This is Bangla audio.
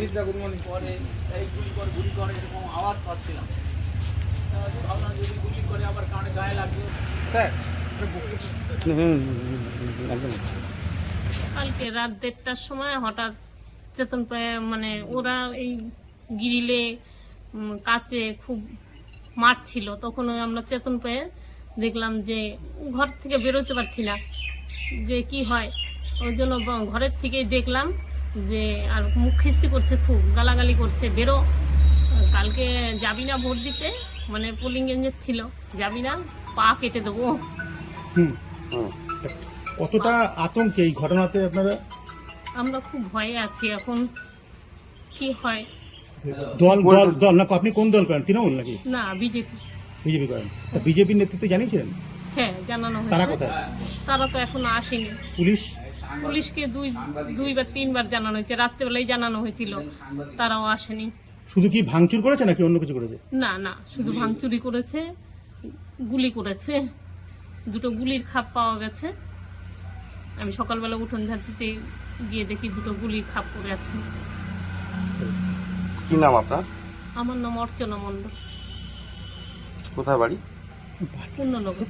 সুচিত্রা গুড মর্নিং পরে এই গুলি করে গুলি করে এরকম আওয়াজ পাচ্ছিলাম। ভাবলাম যদি গুলি করে আবার কানে গায়ে লাগবে। স্যার কালকে রাত দেড়টার সময় হঠাৎ চেতন পেয়ে মানে ওরা এই গিরিলে কাছে খুব মাঠ ছিল তখন ওই আমরা চেতন পেয়ে দেখলাম যে ঘর থেকে বেরোতে পারছি না। যে কি হয়? ওই জন্য ঘরের থেকেই দেখলাম যে আর মুখ খিস্তি করছে খুব গালাগালি করছে বেরো। কালকে যাবি না ভোট দিতে? মানে পোলিং এজেন্ট ছিল যাবি না? পা কেটে দেবো। হুম। কতটা আতঙ্কে এই ঘটনাতে আপনারা? আমরা খুব ভয়ে আছি এখন। কি হয়? দল দল দল না আপনি কোন দল করেন? তৃণমূল নাকি? না বিজেপি। বিজেপি করেন। তা বিজেপির নেতৃত্বে জানিয়েছিলেন? হ্যাঁ জানানো তারা কোথায়? তারা তো এখন আসেনি। পুলিশ? পুলিশকে দুই দুইবার তিনবার জানানো হয়েছে। রাত্রেবেলায় জানানো হয়েছিল তারাও আসেনি। শুধু কি ভাঙচুর করেছে নাকি অন্য কিছু করেছে? না না শুধু ভাঙচুরি করেছে গুলি করেছে দুটো গুলির খাপ পাওয়া গেছে। আমি সকালবেলা উঠোন ঝাঁটিতে গিয়ে দেখি দুটো গুলির খাপ পড়ে আছে। কি নাম আপনার? আমার নাম অর্চনা মণ্ডল। কোথায় বাড়ি? পূর্ণনগর